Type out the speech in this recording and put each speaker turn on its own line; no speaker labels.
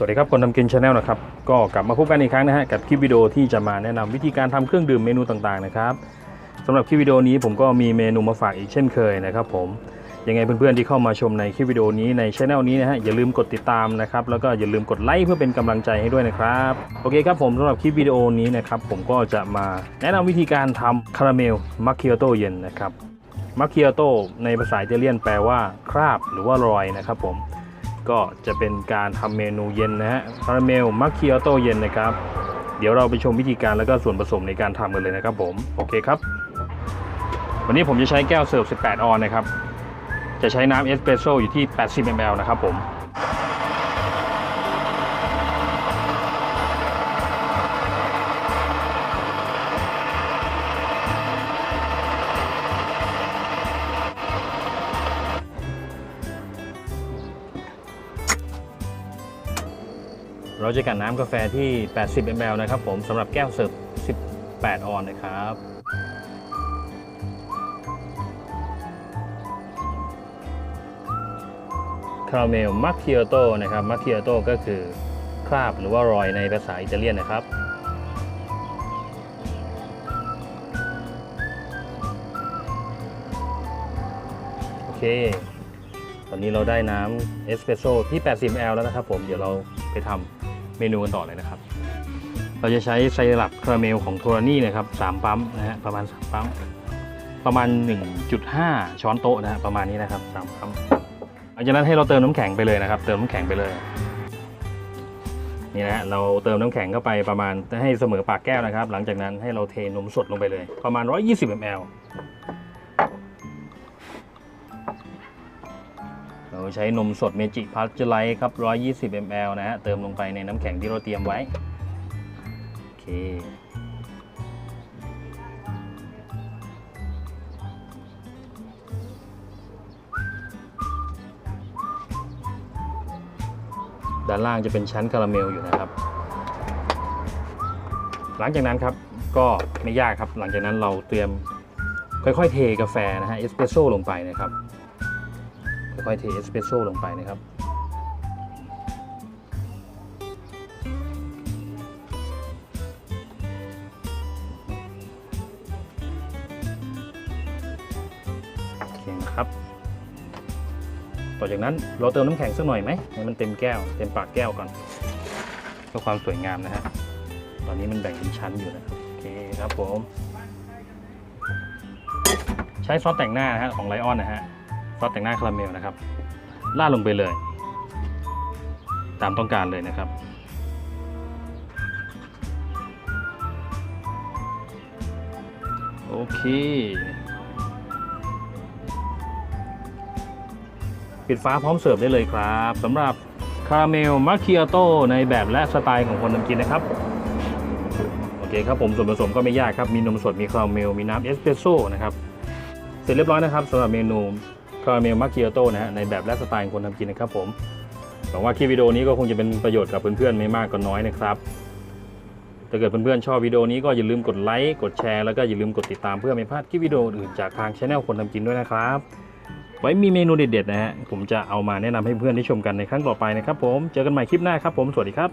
วัสดีครับคนทำกินชาแนลนะครับก็กลับมาพบกันอีกครั้งนะฮะกับคลิปวิดีโอที่จะมาแนะนำวิธีการทำเครื่องดื่มเมนูต่างๆนะครับสำหรับคลิปวิดีโอนี้ผมก็มีเมนูมาฝากอีกเช่นเคยนะครับผมยังไงเพื่อนๆที่เข้ามาชมในคลิปวิดีโอนี้ในช anel นี้นะฮะอย่าลืมกดติดตามนะครับแล้วก็อย่าลืมกดไลค์เพื่อเป็นกำลังใจให้ด้วยนะครับโอเคครับผมสำหรับคลิปวิดีโอนี้นะครับผมก็จะมาแนะนำวิธีการทำคาราเมลมัคคิโอโตเย็นนะครับมัคคิโอโตในภาษาอิตาเลียนแปลว่าคราบหรือว่ารอยนะครับผม ก็จะเป็นการทำเมนูเย็นนะฮะคาราเมลมัคคิโอโต้เย็นนะครับ เดี๋ยวเราไปชมวิธีการแล้วก็ส่วนผสมในการทำกันเลยนะครับผมโอเคครับ วันนี้ผมจะใช้แก้วเสิร์ฟ 18 ออนนะครับ จะใช้น้ำเอสเปรสโซ่อยู่ที่ 80 ml นะครับผม เราจะกันน้ำกาแฟที่ 80 ml นะครับผมสำหรับแก้วเสิร์ฟ 18 ออนนะครับ คาราเมลมัคคิโอโตนะครับมัคคิโอโตก็คือคราบหรือว่ารอยในภาษาอิตาเลียนนะครับโอเค ตอนนี้เราได้น้ำเอสเปรสโซ่ที่ 80 ml แล้วนะครับผมเดี๋ยวเราไปทำ เมนูกันต่อเลยนะครับ เราจะใช้ไซรัปคาราเมลของโทรานี่นะครับ3ปั๊มนะฮะประมาณ3ปั๊มประมาณ 1.5 ช้อนโต๊ะนะฮะประมาณนี้นะครับ3ปั๊มหลังจากนั้นให้เราเติมน้ำแข็งไปเลยนะครับ เติมน้ำแข็งไปเลยนี่นะฮะเราเติมน้ำแข็งเข้าไปประมาณให้เสมอปากแก้วนะครับ หลังจากนั้นให้เราเทนมสดลงไปเลย ประมาณ 120 ml เราใช้นมสดเมจิพัชเจอไลครับ 120 ml นะฮะ เติมลงไปในน้ำแข็งที่เราเตรียมไว้ โอเค ด้านล่างจะเป็นชั้นคาราเมลอยู่นะครับ หลังจากนั้นครับก็ไม่ยากครับ หลังจากนั้นเราเตรียมค่อยๆ เทกาแฟนะฮะ เอสเปรสโซ่ลงไปนะครับ ค่อยเทเอสเปรสโซ่ลงไปนะครับเคนะครับ ต่อจากนั้นเราเติมน้ำแข็งสักหน่อยไหมให้มันเต็มแก้ว เต็มปากแก้วก่อนเพื่อความสวยงามนะฮะตอนนี้มันแบ่งเป็นชั้นอยู่นะครับโอเคครับผมใช้ซอสแต่งหน้านะฮะของไลออนนะฮะ ซอสแต่งหน้าคาราเมลนะครับราดลงไปเลย ตามต้องการเลยนะครับ โอเค ปิดฟ้าพร้อมเสิร์ฟได้เลยครับสำหรับคาราเมลมัคคิโอโต้ในแบบและสไตล์ของคนทำกินนะครับโอเคครับผมส่วนผสมก็ไม่ยากครับ มีนมสดมีคาราเมล มีน้ำเอสเปรสโซ่นะครับ เสร็จเรียบร้อยนะครับสำหรับเมนู คาราเมลมัคคิโอโต้นะฮะในแบบและสไตล์ของคนทำกินนะครับผมหวังว่าคลิปวิดีโอนี้ก็คงจะเป็นประโยชน์กับเพื่อนๆไม่มากก็น้อยนะครับถ้าเกิดเพื่อนๆชอบวิดีโอนี้ก็อย่าลืมกดไลค์กดแชร์แล้วก็อย่าลืมกดติดตามเพื่อไม่พลาดคลิปวิดีโออื่นจากทางช anel คนทำกินด้วยนะครับ ไว้มีเมนูเด็ดๆนะฮะผมจะเอามาแนะนำให้เพื่อนได้ชมกันในครั้งต่อไปนะครับผมเจอกันใหม่คลิปหน้าครับผมสวัสดีครับ